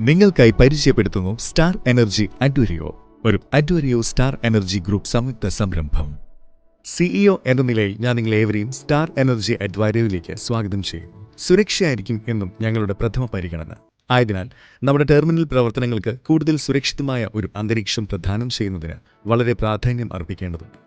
നിങ്ങൾക്കായി പരിചയപ്പെടുത്തുന്നു star energy അഡ്വരിയോ ഒരു അഡ്വരിയോ സ്റ്റാർ എനർജി ഗ്രൂപ്പ് സംയുക്ത സംരംഭം. സിഇഒ എന്ന നിലയിൽ ഞാൻ നിങ്ങളേവരെയും സ്റ്റാർ എനർജി അഡ്വരിയോയിലേക്ക് സ്വാഗതം ചെയ്യും സുരക്ഷയായിരിക്കും എന്നും ഞങ്ങളുടെ പ്രഥമ പരിഗണന. ആയതിനാൽ നമ്മുടെ ടെർമിനൽ പ്രവർത്തനങ്ങൾക്ക് കൂടുതൽ സുരക്ഷിതമായ ഒരു അന്തരീക്ഷം പ്രദാനം ചെയ്യുന്നതിന് വളരെ പ്രാധാന്യം അർപ്പിക്കേണ്ടതുണ്ട്.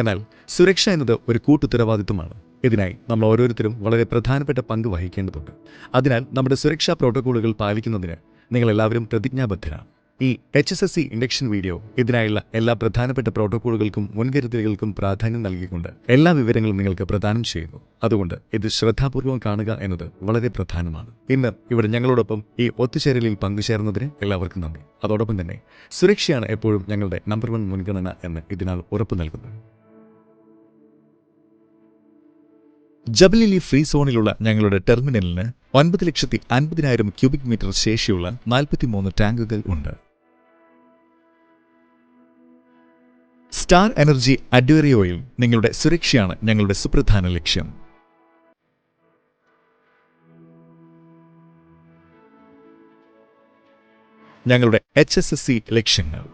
എന്നാൽ സുരക്ഷ എന്നത് ഒരു കൂട്ടുത്തരവാദിത്വമാണ്. ഇതിനായി നമ്മൾ ഓരോരുത്തരും വളരെ പ്രധാനപ്പെട്ട പങ്ക് വഹിക്കേണ്ടതുണ്ട്. അതിനാൽ നമ്മുടെ സുരക്ഷാ പ്രോട്ടോക്കോളുകൾ പാലിക്കുന്നതിന് നിങ്ങൾ എല്ലാവരും പ്രതിജ്ഞാബദ്ധരാണ്. ഈ H S S C induction video ഇതിനായുള്ള എല്ലാ പ്രധാനപ്പെട്ട പ്രോട്ടോക്കോളുകൾക്കും മുൻകരുതലുകൾക്കും പ്രാധാന്യം നൽകിക്കൊണ്ട് എല്ലാ വിവരങ്ങളും നിങ്ങൾക്ക് പ്രദാനം ചെയ്യുന്നു. അതുകൊണ്ട് ഇത് ശ്രദ്ധാപൂർവം കാണുക എന്നത് വളരെ പ്രധാനമാണ്. ഇന്ന് ഇവിടെ ഞങ്ങളോടൊപ്പം ഈ ഒത്തുചേരലിൽ പങ്കുചേർന്നതിന് എല്ലാവർക്കും നന്ദി. അതോടൊപ്പം തന്നെ സുരക്ഷയാണ് എപ്പോഴും ഞങ്ങളുടെ നമ്പർ വൺ മുൻഗണന എന്ന് ഇതിനാൽ ഉറപ്പു നൽകുന്നു ജബലിലി ഫ്രീ സോണിലുള്ള ഞങ്ങളുടെ ടെർമിനലിന് ഒൻപത് ലക്ഷത്തി അൻപതിനായിരം ക്യൂബിക് മീറ്റർ ശേഷിയുള്ള നാൽപ്പത്തിമൂന്ന് ടാങ്കുകൾ ഉണ്ട്. സ്റ്റാർ എനർജി അഡ്വേറിയോയിൽ നിങ്ങളുടെ സുരക്ഷയാണ് ഞങ്ങളുടെ സുപ്രധാന ലക്ഷ്യം. ഞങ്ങളുടെ എച്ച് എസ് എസ് സി ലക്ഷ്യങ്ങൾ.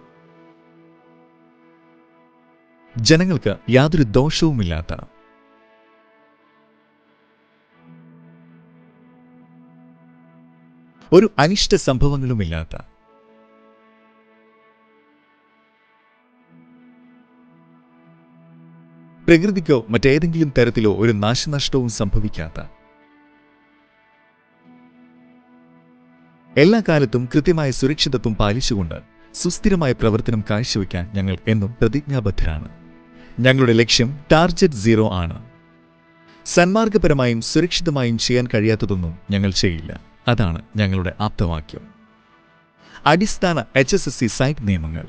ജനങ്ങൾക്ക് യാതൊരു ദോഷവുമില്ലാത്ത ഒരു അനിഷ്ട സംഭവങ്ങളുമില്ലാത്ത. പ്രകൃതിക്കോ മറ്റേതെങ്കിലും തരത്തിലോ ഒരു നാശനഷ്ടവും സംഭവിക്കാത്ത. എല്ലാ കാലത്തും കൃത്യമായ സുരക്ഷിതത്വം പാലിച്ചുകൊണ്ട് സുസ്ഥിരമായ പ്രവർത്തനം കാഴ്ചവെക്കാൻ ഞങ്ങൾ എന്നും പ്രതിജ്ഞാബദ്ധരാണ്. ഞങ്ങളുടെ ലക്ഷ്യം ടാർജറ്റ് സീറോ ആണ്. സന്മാർഗപരമായും സുരക്ഷിതമായും ചെയ്യാൻ കഴിയാത്തതൊന്നും ഞങ്ങൾ ചെയ്യില്ല. അതാണ് ഞങ്ങളുടെ ആപ്തവാക്യം. അടിസ്ഥാന H S S C site നിയമങ്ങൾ.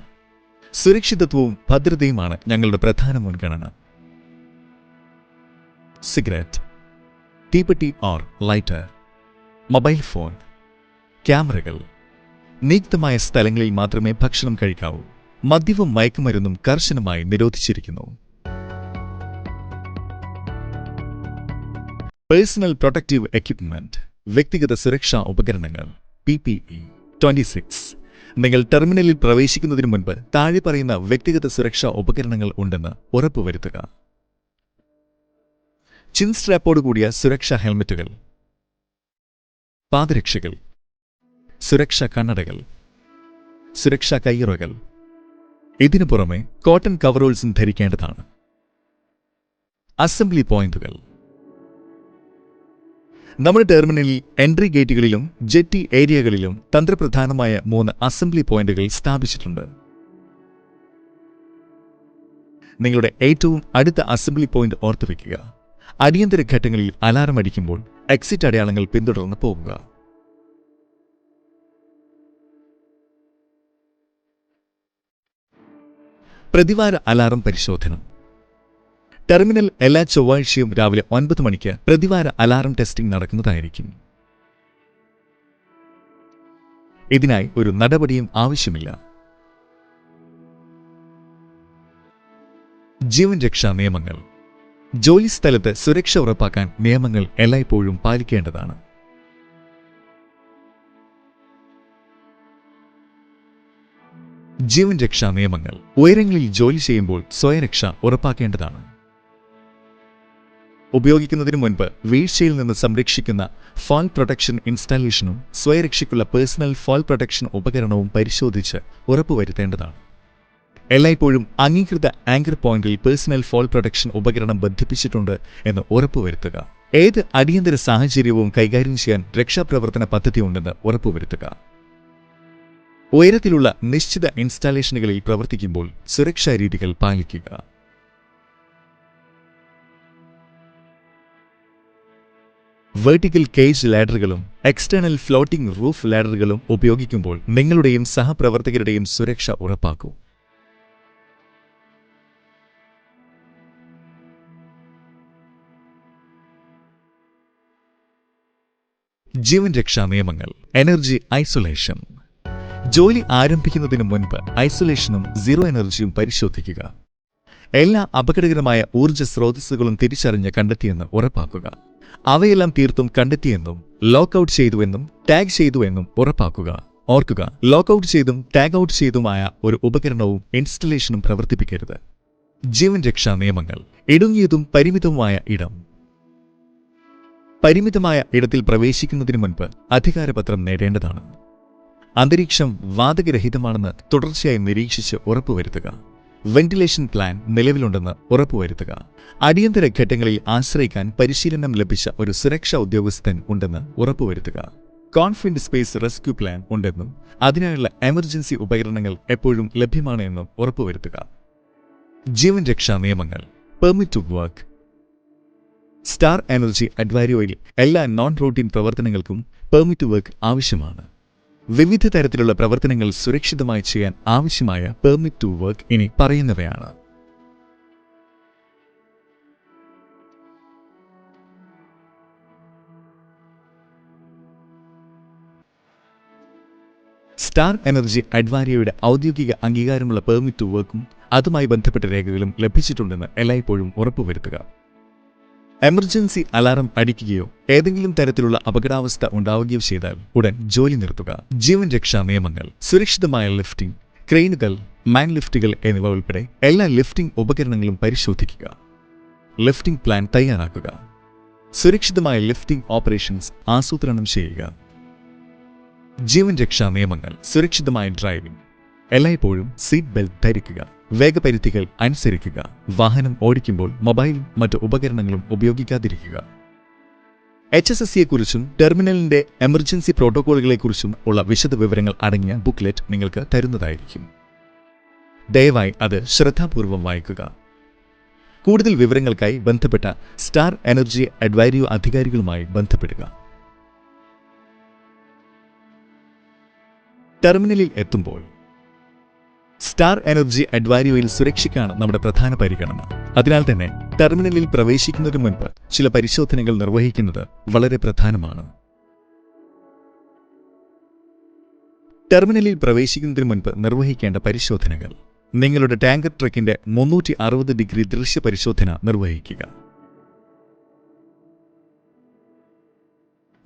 സുരക്ഷിതത്വവും ഭദ്രതയുമാണ് ഞങ്ങളുടെ പ്രധാന മുൻഗണന. സിഗരറ്റ് തീപ്പെട്ടി ഓർ ലൈറ്റർ മൊബൈൽ ഫോൺ ക്യാമറകൾ നിയുക്തമായ സ്ഥലങ്ങളിൽ മാത്രമേ ഭക്ഷണം കഴിക്കാവൂ. മദ്യവും മയക്കുമരുന്നും കർശനമായി നിരോധിച്ചിരിക്കുന്നു. പേഴ്സണൽ പ്രൊട്ടക്റ്റീവ് എക്യുപ്മെന്റ് വ്യക്തിഗത സുരക്ഷാ ഉപകരണങ്ങൾ P P E twenty six നിങ്ങൾ ടെർമിനലിൽ പ്രവേശിക്കുന്നതിന് മുൻപ് താഴെ പറയുന്ന വ്യക്തിഗത സുരക്ഷാ ഉപകരണങ്ങൾ ഉണ്ടെന്ന് ഉറപ്പുവരുത്തുക. ചിൻ സ്ട്രാപ്പോട് കൂടിയ സുരക്ഷാ ഹെൽമറ്റുകൾ. പാദരക്ഷകൾ. സുരക്ഷാ കണ്ണടകൾ. സുരക്ഷാ കയ്യുറകൾ. ഇതിനു പുറമെ കോട്ടൺ കവറോൾസും ധരിക്കേണ്ടതാണ്. അസംബ്ലി പോയിന്റുകൾ. നമ്മുടെ ടെർമിനലിൽ എൻട്രി ഗേറ്റുകളിലും ജെറ്റി ഏരിയകളിലും തന്ത്രപ്രധാനമായ മൂന്ന് അസംബ്ലി പോയിന്റുകൾ സ്ഥാപിച്ചിട്ടുണ്ട്. നിങ്ങളുടെ ഏറ്റവും അടുത്ത അസംബ്ലി പോയിന്റ് ഓർത്തുവെക്കുക അടിയന്തര ഘട്ടങ്ങളിൽ അലാറം അടിക്കുമ്പോൾ എക്സിറ്റ് അടയാളങ്ങൾ പിന്തുടർന്ന് പോകുക പ്രതിവാര അലാറം പരിശോധന. ടെർമിനൽ എല്ലാ ചൊവ്വാഴ്ചയും രാവിലെ ഒൻപത് മണിക്ക് പ്രതിവാര അലാറം ടെസ്റ്റിംഗ് നടക്കുന്നതായിരിക്കും. ഇതിനായി ഒരു നടപടിയും ആവശ്യമില്ല. ജീവൻ രക്ഷാ നിയമങ്ങൾ. ജോലി ജോലിസ്ഥലത്ത് സുരക്ഷ ഉറപ്പാക്കാൻ നിയമങ്ങൾ എല്ലായ്പ്പോഴും പാലിക്കേണ്ടതാണ്. ജീവൻ രക്ഷാ നിയമങ്ങൾ. ഉയരങ്ങളിൽ ജോലി ചെയ്യുമ്പോൾ സ്വയരക്ഷ ഉറപ്പാക്കേണ്ടതാണ്. ഉപയോഗിക്കുന്നതിന് മുൻപ് വീഴ്ചയിൽ നിന്ന് സംരക്ഷിക്കുന്ന ഫാൾ പ്രൊട്ടക്ഷൻ ഇൻസ്റ്റാലേഷനും സ്വയരക്ഷയ്ക്കുള്ള പേഴ്സണൽ ഫാൾ പ്രൊട്ടക്ഷൻ ഉപകരണവും പരിശോധിച്ച് ഉറപ്പുവരുത്തേണ്ടതാണ്. എല്ലായ്പ്പോഴും അംഗീകൃത ആങ്കർ പോയിന്റിൽ പേഴ്സണൽ ഫോൾ പ്രൊട്ടക്ഷൻ ഉപകരണം ബന്ധിപ്പിച്ചിട്ടുണ്ട് എന്ന് ഉറപ്പുവരുത്തുക. ഏത് അടിയന്തര സാഹചര്യവും കൈകാര്യം ചെയ്യാൻ രക്ഷാപ്രവർത്തന പദ്ധതി ഉണ്ടെന്ന് ഉറപ്പുവരുത്തുക. ഉയരത്തിലുള്ള നിശ്ചിത ഇൻസ്റ്റാലേഷനുകളിൽ പ്രവർത്തിക്കുമ്പോൾ സുരക്ഷാ രീതികൾ പാലിക്കുക. വെർട്ടിക്കൽ കേസ് ലാഡറുകളും എക്സ്റ്റേണൽ ഫ്ലോട്ടിംഗ് റൂഫ് ലാഡറുകളും ഉപയോഗിക്കുമ്പോൾ നിങ്ങളുടെയും സഹപ്രവർത്തകരുടെയും സുരക്ഷ ഉറപ്പാക്കൂ. ജീവൻ രക്ഷാ നിയമങ്ങൾ എനർജി ഐസൊലേഷൻ ജോലി ആരംഭിക്കുന്നതിന് മുൻപ് ഐസൊലേഷനും സീറോ എനർജിയും പരിശോധിക്കുക. എല്ലാ അപകടകരമായ ഊർജ സ്രോതസ്സുകളും തിരിച്ചറിഞ്ഞ് കണ്ടെത്തിയെന്ന് ഉറപ്പാക്കുക. അവയെല്ലാം തീർത്തും കണ്ടെത്തിയെന്നും ലോക്കൌട്ട് ചെയ്തുവെന്നും ടാഗ് ചെയ്തുവെന്നും ഉറപ്പാക്കുക. ഓർക്കുക ലോക്കൌട്ട് ചെയ്തും ടാഗ് ഔട്ട് ചെയ്തുമായ ഒരു ഉപകരണവും ഇൻസ്റ്റലേഷനും പ്രവർത്തിപ്പിക്കരുത്. ജീവൻ രക്ഷാ നിയമങ്ങൾ. ഇടുങ്ങിയതും പരിമിതവുമായ ഇടം. പരിമിതമായ ഇടത്തിൽ പ്രവേശിക്കുന്നതിന് മുൻപ് അധികാരപത്രം നേടേണ്ടതാണ്. അന്തരീക്ഷം വാതകരഹിതമാണെന്ന് തുടർച്ചയായി നിരീക്ഷിച്ച് ഉറപ്പുവരുത്തുക. വെന്റിലേഷൻ പ്ലാൻ നിലവിലുണ്ടെന്ന് ഉറപ്പുവരുത്തുക. അടിയന്തര ഘട്ടങ്ങളിൽ ആശ്രയിക്കാൻ പരിശീലനം ലഭിച്ച ഒരു സുരക്ഷാ ഉദ്യോഗസ്ഥൻ ഉണ്ടെന്ന് ഉറപ്പുവരുത്തുക. കോൺഫിഡന്റ് സ്പേസ് റെസ്ക്യൂ പ്ലാൻ ഉണ്ടെന്നും അതിനായുള്ള എമർജൻസി ഉപകരണങ്ങൾ എപ്പോഴും ലഭ്യമാണ് എന്നും ഉറപ്പുവരുത്തുക. ജീവൻ രക്ഷാ നിയമങ്ങൾ permit to work star energy അഡ്വാരിയോയിൽ എല്ലാ നോൺ റൂട്ടീൻ പ്രവർത്തനങ്ങൾക്കും പെർമിറ്റ് ടു വർക്ക് ആവശ്യമാണ്. വിവിധ തരത്തിലുള്ള പ്രവർത്തനങ്ങൾ സുരക്ഷിതമായി ചെയ്യാൻ ആവശ്യമായ പെർമിറ്റ് ടു വർക്ക് ഇനി പറയുന്നവയാണ്. സ്റ്റാർ എനർജി അഡ്വാരിയയുടെ ഔദ്യോഗിക അംഗീകാരമുള്ള പെർമിറ്റ് ടു വർക്കും അതുമായി ബന്ധപ്പെട്ട രേഖകളും ലഭിച്ചിട്ടുണ്ടെന്ന് എല്ലായ്പ്പോഴും ഉറപ്പുവരുത്തുക. എമർജൻസി അലാറം അടിക്കുകയോ ഏതെങ്കിലും തരത്തിലുള്ള അപകടാവസ്ഥ ഉണ്ടാവുകയോ ചെയ്താൽ ഉടൻ ജോലി നിർത്തുക. ജീവൻ രക്ഷാ നിയമങ്ങൾ സുരക്ഷിതമായ ലിഫ്റ്റിംഗ് ക്രെയിനുകൾ മാൻ ലിഫ്റ്റുകൾ എന്നിവ ഉൾപ്പെടെ എല്ലാ ലിഫ്റ്റിംഗ് ഉപകരണങ്ങളും പരിശോധിക്കുക. ലിഫ്റ്റിംഗ് പ്ലാൻ തയ്യാറാക്കുക. സുരക്ഷിതമായ ലിഫ്റ്റിംഗ് ഓപ്പറേഷൻസ് ആസൂത്രണം ചെയ്യുക. ജീവൻ രക്ഷാ നിയമങ്ങൾ സുരക്ഷിതമായ ഡ്രൈവിംഗ് എല്ലായ്പ്പോഴും സീറ്റ് ബെൽറ്റ് ധരിക്കുക. വേഗപരിധികൾ അനുസരിക്കുക. വാഹനം ഓടിക്കുമ്പോൾ മൊബൈൽ മറ്റ് ഉപകരണങ്ങളും ഉപയോഗിക്കാതിരിക്കുക. എച്ച് എസ് എസ് സിയെക്കുറിച്ചും ടെർമിനലിന്റെ എമർജൻസി പ്രോട്ടോകോളുകളെക്കുറിച്ചും ഉള്ള വിശദ വിവരങ്ങൾ അടങ്ങിയ ബുക്ക്ലെറ്റ് നിങ്ങൾക്ക് തരുന്നതായിരിക്കും. ദയവായി അത് ശ്രദ്ധാപൂർവം വായിക്കുക. കൂടുതൽ വിവരങ്ങൾക്കായി ബന്ധപ്പെട്ട സ്റ്റാർ എനർജി അഡ്വൈരിയോ അധികാരികളുമായി ബന്ധപ്പെടുക. ടെർമിനലിൽ എത്തുമ്പോൾ സ്റ്റാർ എനർജി അഡ്വാരിയോയിൽ സുരക്ഷയ്ക്കാണ് നമ്മുടെ പ്രധാന പരിഗണന. അതിനാൽ തന്നെ ടെർമിനലിൽ പ്രവേശിക്കുന്നതിന് മുൻപ് ചില പരിശോധനകൾ നിർവഹിക്കുന്നത് വളരെ പ്രധാനമാണ്. ടെർമിനലിൽ പ്രവേശിക്കുന്നതിന് മുൻപ് നിർവഹിക്കേണ്ട പരിശോധനകൾ. നിങ്ങളുടെ ടാങ്കർ ട്രക്കിന്റെ മുന്നൂറ്റി അറുപത് ഡിഗ്രി ദൃശ്യ പരിശോധന നിർവഹിക്കുക.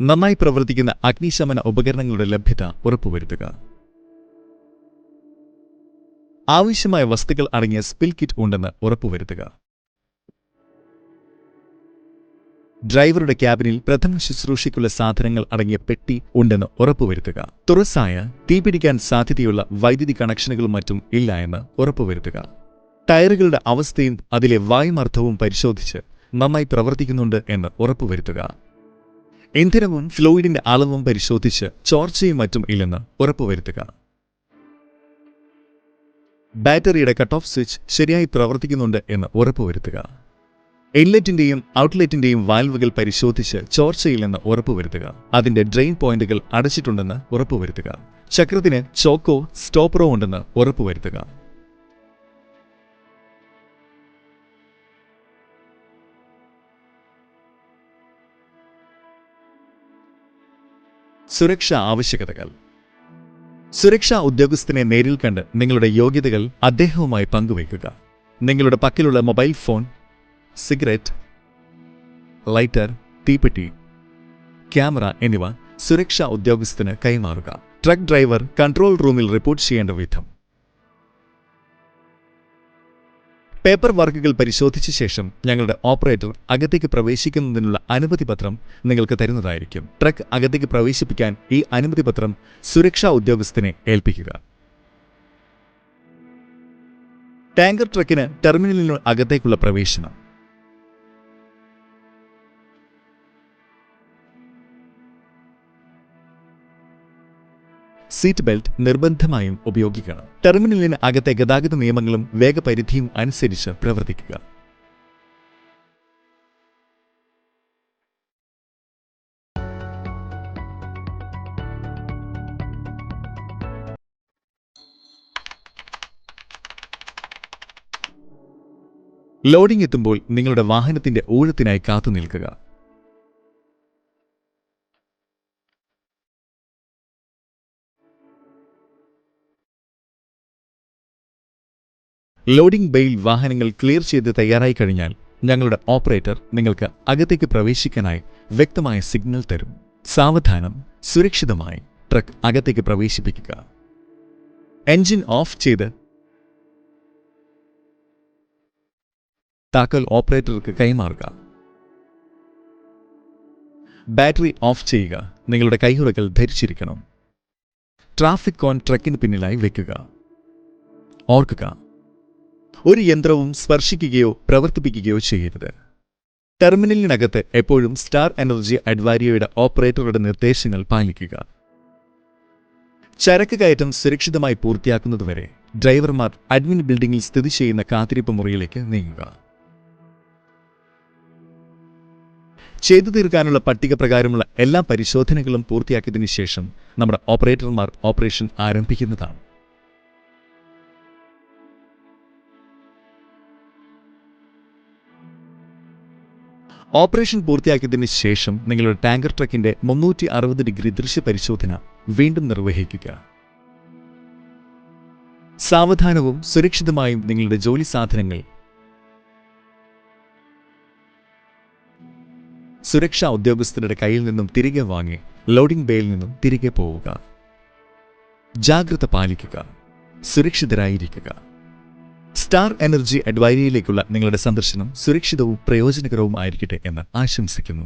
നന്നായി പ്രവർത്തിക്കുന്ന അഗ്നിശമന ഉപകരണങ്ങളുടെ ലഭ്യത ഉറപ്പുവരുത്തുക. ആവശ്യമായ വസ്തുക്കൾ അടങ്ങിയ സ്പിൽ കിറ്റ് ഉണ്ടെന്ന് ഉറപ്പുവരുത്തുക. ഡ്രൈവറുടെ ക്യാബിനിൽ പ്രഥമ ശുശ്രൂഷയ്ക്കുള്ള സാധനങ്ങൾ അടങ്ങിയ പെട്ടി ഉണ്ടെന്ന് ഉറപ്പുവരുത്തുക. തുറസായ തീപിടിക്കാൻ സാധ്യതയുള്ള വൈദ്യുതി കണക്ഷനുകളും മറ്റും ഇല്ല എന്ന് ഉറപ്പുവരുത്തുക. ടയറുകളുടെ അവസ്ഥയും അതിലെ വായുമർദ്ദവും പരിശോധിച്ച് നന്നായി പ്രവർത്തിക്കുന്നുണ്ട് എന്ന് ഉറപ്പുവരുത്തുക. ഇന്ധനവും ഫ്ലൂയിഡിന്റെ അളവും പരിശോധിച്ച് ചോർച്ചയും മറ്റും ഇല്ലെന്ന് ഉറപ്പുവരുത്തുക. ബാറ്ററിയുടെ കട്ട് ഓഫ് സ്വിച്ച് ശരിയായി പ്രവർത്തിക്കുന്നുണ്ട് എന്ന് ഉറപ്പുവരുത്തുക. ഇൻലെറ്റിന്റെയും ഔട്ട്ലെറ്റിന്റെയും വാൽവുകൾ പരിശോധിച്ച് ചോർച്ചയില്ലെന്ന് ഉറപ്പുവരുത്തുക. അതിന്റെ ഡ്രെയിൻ പോയിന്റുകൾ അടച്ചിട്ടുണ്ടെന്ന് ഉറപ്പുവരുത്തുക. ചക്രത്തിന് ചോക്കോ സ്റ്റോപ്പറോ ഉണ്ടെന്ന് ഉറപ്പുവരുത്തുക. സുരക്ഷാ ആവശ്യകതകൾ. സുരക്ഷാ ഉദ്യോഗസ്ഥനെ നേരിൽ കണ്ട് നിങ്ങളുടെ യോഗ്യതകൾ അദ്ദേഹവുമായി പങ്കുവയ്ക്കുക. നിങ്ങളുടെ പക്കലുള്ള മൊബൈൽ ഫോൺ സിഗരറ്റ് ലൈറ്റർ തീപ്പെട്ടി ക്യാമറ എന്നിവ സുരക്ഷാ ഉദ്യോഗസ്ഥന് കൈമാറുക. ട്രക്ക് ഡ്രൈവർ കൺട്രോൾ റൂമിൽ റിപ്പോർട്ട് ചെയ്യേണ്ട വിധം പേപ്പർ വർക്കുകൾ പരിശോധിച്ച ശേഷം ഞങ്ങളുടെ ഓപ്പറേറ്റർ അകത്തേക്ക് പ്രവേശിക്കുന്നതിനുള്ള അനുമതി പത്രം നിങ്ങൾക്ക് തരുന്നതായിരിക്കും. ട്രക്ക് അകത്തേക്ക് പ്രവേശിപ്പിക്കാൻ ഈ അനുമതി പത്രം സുരക്ഷാ ഉദ്യോഗസ്ഥനെ ഏൽപ്പിക്കുക. ടാങ്കർ ട്രക്കിന് ടെർമിനലിന് അകത്തേക്കുള്ള പ്രവേശനം. സീറ്റ് ബെൽറ്റ് നിർബന്ധമായും ഉപയോഗിക്കണം. ടെർമിനലിന് അകത്തെ ഗതാഗത നിയമങ്ങളും വേഗപരിധിയും അനുസരിച്ച് പ്രവർത്തിക്കുക. ലോഡിംഗ് എത്തുമ്പോൾ നിങ്ങളുടെ വാഹനത്തിന്റെ ഊഴത്തിനായി കാത്തു നിൽക്കുക ലോഡിംഗ് ബെയിൽ വാഹനങ്ങൾ ക്ലിയർ ചെയ്ത് തയ്യാറായി കഴിഞ്ഞാൽ ഞങ്ങളുടെ ഓപ്പറേറ്റർ നിങ്ങൾക്ക് അകത്തേക്ക് പ്രവേശിക്കാനായി വ്യക്തമായ സിഗ്നൽ തരും. സാവധാനം സുരക്ഷിതമായി ട്രക്ക് അകത്തേക്ക് പ്രവേശിപ്പിക്കുക. എൻജിൻ ഓഫ് ചെയ്ത് താക്കോൽ ഓപ്പറേറ്റർക്ക് കൈമാറുക. ബാറ്ററി ഓഫ് ചെയ്യുക. നിങ്ങളുടെ കൈയുറകൾ ധരിച്ചിരിക്കണം. ട്രാഫിക് കോൺ ട്രക്കിന് പിന്നിലായി വെക്കുക. ഓർക്കുക ഒരു യന്ത്രവും സ്പർശിക്കുകയോ പ്രവർത്തിപ്പിക്കുകയോ ചെയ്യരുത്. ടെർമിനലിനകത്ത് എപ്പോഴും സ്റ്റാർ എനർജി അഡ്വാരിയയുടെ ഓപ്പറേറ്ററുടെ നിർദ്ദേശങ്ങൾ പാലിക്കുക. ചരക്ക് കയറ്റം സുരക്ഷിതമായി പൂർത്തിയാക്കുന്നതുവരെ ഡ്രൈവർമാർ അഡ്മിൻ ബിൽഡിംഗിൽ സ്ഥിതി ചെയ്യുന്ന കാത്തിരിപ്പ് മുറിയിലേക്ക് നീങ്ങുക. ചെയ്തു തീർക്കാനുള്ള പട്ടിക പ്രകാരമുള്ള എല്ലാ പരിശോധനകളും പൂർത്തിയാക്കിയതിനു ശേഷം നമ്മുടെ ഓപ്പറേറ്റർമാർ ഓപ്പറേഷൻ ആരംഭിക്കുന്നതാണ്. ഓപ്പറേഷൻ പൂർത്തിയാക്കിയതിന് ശേഷം നിങ്ങളുടെ ടാങ്കർ ട്രക്കിന്റെ മുന്നൂറ്റി അറുപത് ഡിഗ്രി ദൃശ്യ പരിശോധന വീണ്ടും നിർവഹിക്കുക. സാവധാനവും സുരക്ഷിതമായും നിങ്ങളുടെ ജോലി സാധനങ്ങൾ സുരക്ഷാ ഉദ്യോഗസ്ഥരുടെ കയ്യിൽ നിന്നും തിരികെ വാങ്ങി ലോഡിംഗ് ബേയിൽ നിന്നും തിരികെ പോവുക. ജാഗ്രത പാലിക്കുക. സുരക്ഷിതരായിരിക്കുക. സ്റ്റാർ എനർജി അഡ്വൈരിയിലേക്കുള്ള നിങ്ങളുടെ സന്ദർശനം സുരക്ഷിതവും പ്രയോജനകരവും ആയിരിക്കട്ടെ എന്ന് ആശംസിക്കുന്നു.